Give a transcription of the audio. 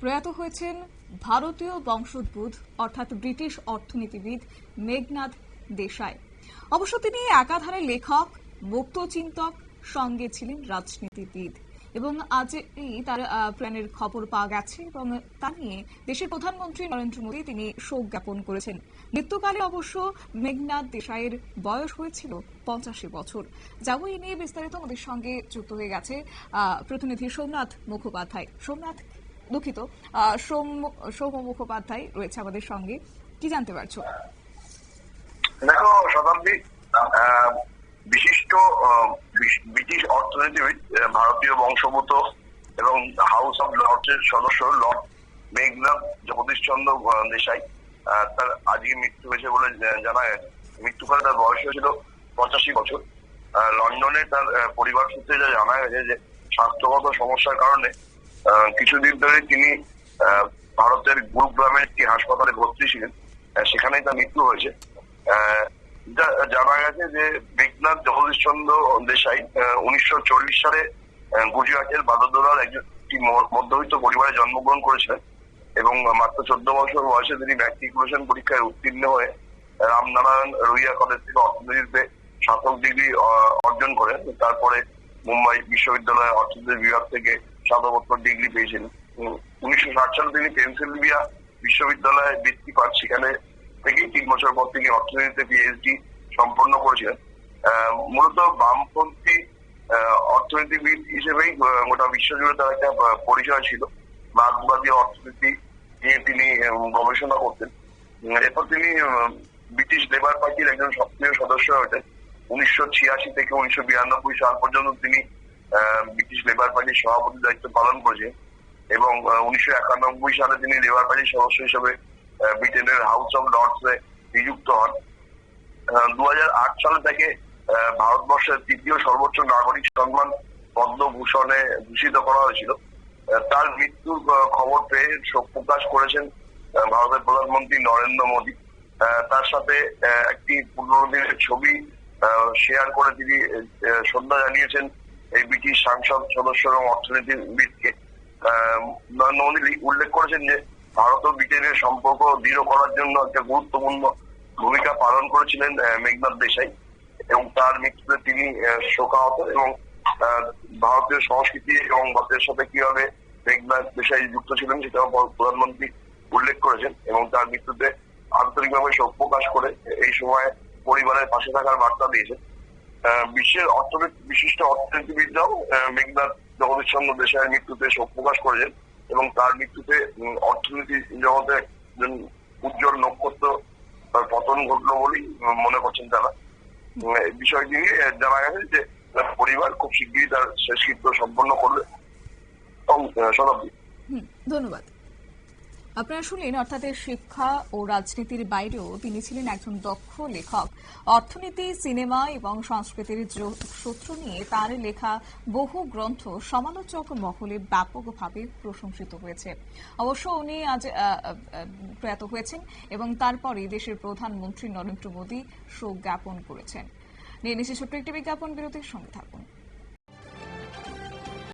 প্রয়াত হয়েছেন ভারতীয় বংশোদ্ভূত, অর্থাৎ ব্রিটিশ অর্থনীতিবিদ মেঘনাথ দেশাই। অবশ্য তিনি একাধারে লেখক মুক্তচিন্তক সঙ্গে ছিলেন রাজনীতিবিদ। এবং আজ এই তার প্রাণের খবর পাওয়া গেছে এবং তা নিয়ে দেশের প্রধানমন্ত্রী নরেন্দ্র মোদী তিনি শোক জ্ঞাপন করেছেন। মৃত্যুকালে অবশ্য মেঘনাথ দেশাইয়ের বয়স হয়েছিল পঞ্চাশি বছর যাব এই নিয়ে বিস্তারিত আমাদের সঙ্গে যুক্ত হয়ে গেছে প্রতিনিধি সোমনাথ মুখোপাধ্যায়। সোমনাথ দুঃখিত। সোম সৌম মুখোপাধ্যায় রয়েছে আমাদের সঙ্গে। কি জানতে পারছ? দেখো, শতাব্দী বিশিষ্ট ব্রিটিশ অর্থনীতিবিদ ভারতীয় বংশভূত এবং হাউস অব লর্ডসের সদস্য লর্ড মেঘনাথ জগদীশ চন্দ্র দেশাই। তার আজকে মৃত্যু হয়েছে বলে জানা গেছে। মৃত্যুকালে তার বয়স হয়েছিল পঁচাশি বছর। লন্ডনে তার পরিবার সূত্রে যা জানা গেছে যে স্বাস্থ্যগত সমস্যার কারণে কিছুদিন ধরে তিনি ভারতের গুরুগ্রামের একটি হাসপাতালে ভর্তি ছিলেন। সেখানেই তার মৃত্যু হয়েছে। জানা গেছে যে মেঘনাথ জগদীশচন্দ্র দেশাই উনিশশো চল্লিশ সালে গুজরাটের একজন, একটি মধ্যবিত্ত পরিবারে জন্মগ্রহণ করেছিলেন এবং মাত্র চোদ্দ বছর বয়সে তিনি ম্যাট্রিকুলেশন পরীক্ষায় উত্তীর্ণ হয়ে রামনারায়ণ রুইয়া কলেজ থেকে অর্থনীতিতে স্নাতক ডিগ্রি অর্জন করেন। তারপরে মুম্বাই বিশ্ববিদ্যালয়ে অর্থনীতি বিভাগ থেকে স্নাতকোত্তর ডিগ্রি পেয়েছিলেন উনিশশো ষাট সালে তিনি পেনসিলভিয়া বিশ্ববিদ্যালয়ে বৃত্তি পান। সেখানে থেকেই তিন বছর পর তিনি অর্থনীতিতে পিএইচডি সম্পন্ন করেছিলেন। মূলত বামপন্থী অর্থনীতিবিদ হিসেবেই গোটা বিশ্বজুড়ে তার একটা পরিচয় ছিল। মার্কসবাদী অর্থনীতি নিয়ে তিনি গবেষণা করতেন। এরপর তিনি ব্রিটিশ লেবার পার্টির একজন সক্রিয় সদস্য হয়ে ওঠেন। উনিশশো ছিয়াশি থেকে উনিশশো বিরানব্বই সাল পর্যন্ত তিনি ব্রিটিশ লেবার পার্টির সভাপতির দায়িত্ব পালন করেছেন এবং উনিশশো একানব্বই সালে তিনি লেবার পার্টির সদস্য হিসেবে ব্রিটেনের হাউস অব লর্ডসে নিযুক্ত হন। দু সালে তাকে ভারতবর্ষের তৃতীয় সর্বোচ্চ নাগরিক সম্মান পদ্মভূষণে ভূষিত করা হয়েছিল। তার মৃত্যুর খবর পেয়ে শোক প্রকাশ করেছেন ভারতের প্রধানমন্ত্রী নরেন্দ্র মোদী। তার সাথে একটি পুরনো দিনের ছবি শেয়ার করে তিনি শ্রদ্ধা জানিয়েছেন এই ব্রিটিশ সাংসদ সদস্য এবং অর্থনীতিবিদকে উল্লেখ করেছেন যে, ভারত ও ব্রিটেনের সম্পর্ক দৃঢ় করার জন্য একটা গুরুত্বপূর্ণ ভূমিকা পালন করেছিলেন মেঘনাথ দেশাই এবং তার মৃত্যুতে তিনি শোকাহত এবং ভারতীয় সংস্কৃতি এবং ভারতের সাথে কীভাবে মেঘনাথ দেশাই যুক্ত ছিলেন সেটাও প্রধানমন্ত্রী উল্লেখ করেছেন এবং তার মৃত্যুতে আন্তরিকভাবে শোক প্রকাশ করে এই সময় পরিবারের পাশে থাকার বার্তা দিয়েছেন। বিশ্বের অর্থনীতি বিশিষ্ট অর্থনীতিবিদরাও মেঘনাথ জগদীশচন্দ্র দেশাইয়ের মৃত্যুতে শোক প্রকাশ করেছেন এবং তার মৃত্যুতে অর্থনীতি জগতে একজন উজ্জ্বল নক্ষত্র তার পতন ঘটলো বলেই মনে করছেন তারা। বিষয়টি নিয়ে জানা গেছে যে তার পরিবার খুব শীঘ্রই তার শেষকৃত্য সম্পন্ন করবে। এবং শতাব্দী ধন্যবাদ। আপনারা শুনলেন অর্থাৎ শিক্ষা ও রাজনীতির বাইরেও তিনি ছিলেন একজন দক্ষ লেখক। অর্থনীতি, সিনেমা এবং সংস্কৃতির সূত্র নিয়ে তার লেখা বহু গ্রন্থ সমালোচক মহলে ব্যাপকভাবে প্রশংসিত হয়েছে। অবশ্য উনি আজ প্রয়াত হয়েছেন এবং তারপরে দেশের প্রধানমন্ত্রী নরেন্দ্র মোদী শোক জ্ঞাপন করেছেন। নিয়ে নিচ্ছে ছোট্ট একটি বিজ্ঞাপন বিরতির সঙ্গে থাকুন।